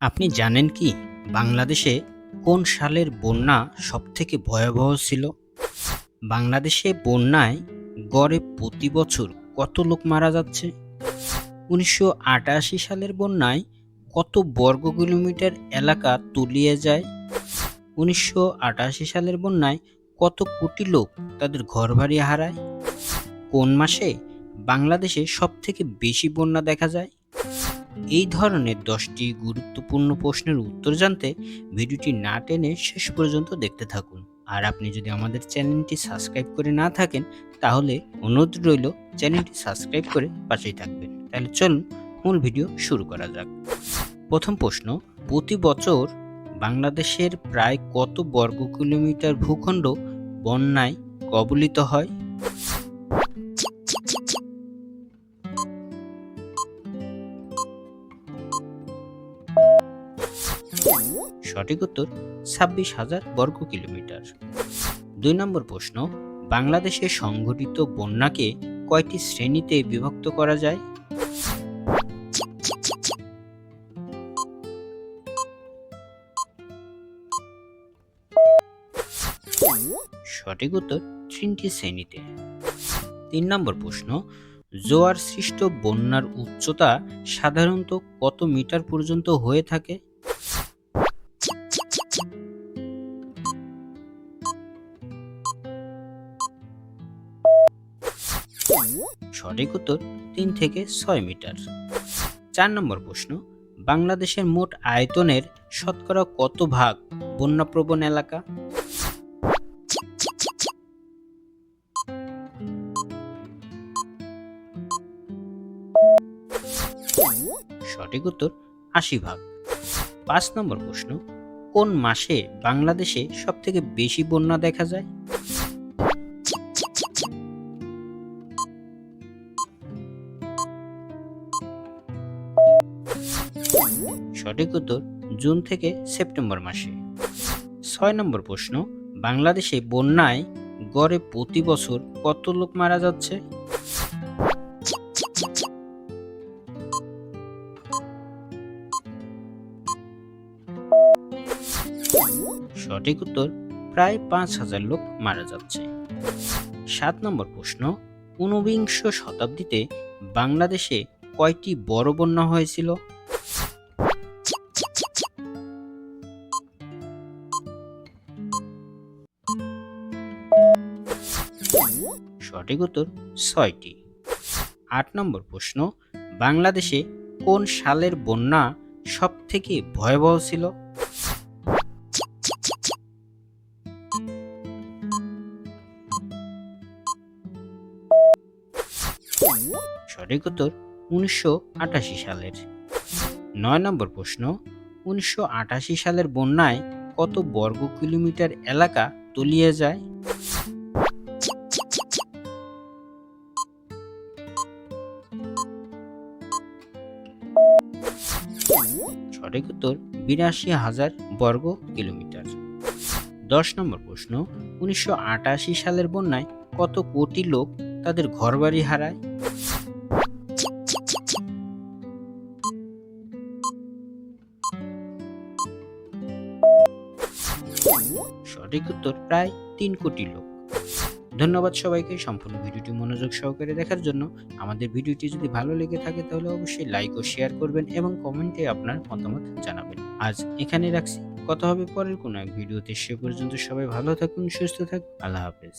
আপনি জানেন কি বাংলাদেশে কোন সালের বন্যা সবথেকে ভয়াবহ ছিল? বাংলাদেশে বন্যায় গড়ে প্রতি বছর কত লোক মারা যাচ্ছে? উনিশশো আটাশি সালের বন্যায় কত বর্গ কিলোমিটার এলাকা তলিয়ে যায়? উনিশশো আটাশি সালের বন্যায় কত কোটি লোক তাদের ঘরবাড়ি হারায়? কোন মাসে বাংলাদেশে সবথেকে বেশি বন্যা দেখা যায়? এই ধরনের দশটি গুরুত্বপূর্ণ প্রশ্নের উত্তর জানতে ভিডিওটি না টেনে শেষ পর্যন্ত দেখতে থাকুন। আর আপনি যদি আমাদের চ্যানেলটি সাবস্ক্রাইব করে না থাকেন, তাহলে অনুরোধ রইল চ্যানেলটি সাবস্ক্রাইব করে পাশেই থাকবেন। তাহলে চলুন মূল ভিডিও শুরু করা যাক। প্রথম প্রশ্ন, প্রতি বছর বাংলাদেশের প্রায় কত বর্গ কিলোমিটার ভূখণ্ড বন্যায় কবলিত হয়? সঠিক উত্তর, ছাব্বিশ হাজার বর্গ কিলোমিটার। দুই নম্বর প্রশ্ন, বাংলাদেশে সংঘটিত বন্যাকে কয়টি শ্রেণীতে বিভক্ত করা যায়? সঠিক উত্তর, তিনটি শ্রেণীতে। তিন নম্বর প্রশ্ন জোয়ার সৃষ্ট বন্যার উচ্চতা সাধারণত কত মিটার পর্যন্ত হয়ে থাকে? সঠিক উত্তর, তিন থেকে ছয় মিটার। চার নম্বর প্রশ্ন, বাংলাদেশের মোট আয়তনের শতকরা কত ভাগ বন্যাপ্রবণ এলাকা? সঠিক উত্তর আশি ভাগ পাঁচ নম্বর প্রশ্ন, কোন মাসে বাংলাদেশে সবথেকে বেশি বন্যা দেখা যায়? সঠিক উত্তর, জুন থেকে সেপ্টেম্বর মাসে। ছয় নম্বর প্রশ্ন, বাংলাদেশে বন্যায় গড়ে প্রতি বছর কত লোক মারা যাচ্ছে? সঠিক উত্তর, প্রায় পাঁচ হাজার লোক মারা যাচ্ছে। সাত নম্বর প্রশ্ন, ঊনবিংশ শতাব্দীতে বাংলাদেশে কয়টি বড় বন্যা হয়েছিল? সঠিক উত্তর, ছয়টি। আট নম্বর প্রশ্ন, বাংলাদেশে কোন সালের বন্যা সব থেকে ভয়াবহ ছিল? সঠিক উত্তর উনিশশো আটাশি সালের। নয় নম্বর প্রশ্ন, উনিশশো আটাশি সালের বন্যায় কত বর্গ কিলোমিটার এলাকা তলিয়ে যায়? সঠিক উত্তর বিরাশি হাজার বর্গ কিলোমিটার। দশ নম্বর প্রশ্ন, উনিশশো আটাশি সালের বন্যায় কত কোটি লোক তাদের ঘরবাড়ি হারায়? সঠিক উত্তর প্রায় তিন কোটি লোক। ধন্যবাদ সবাইকে সম্পূর্ণ ভিডিওটি মনোযোগ সহকারে দেখার জন্য। আমাদের ভিডিওটি যদি ভালো লেগে থাকে তাহলে অবশ্যই লাইক ও শেয়ার করবেন এবং কমেন্টে আপনার মতামত জানাবেন। আজ এখানে রাখছি। কথা হবে পরের কোনো এক ভিডিওতে। সে পর্যন্ত সবাই ভালো থাকুন, সুস্থ থাকুন। আল্লাহ হাফেজ।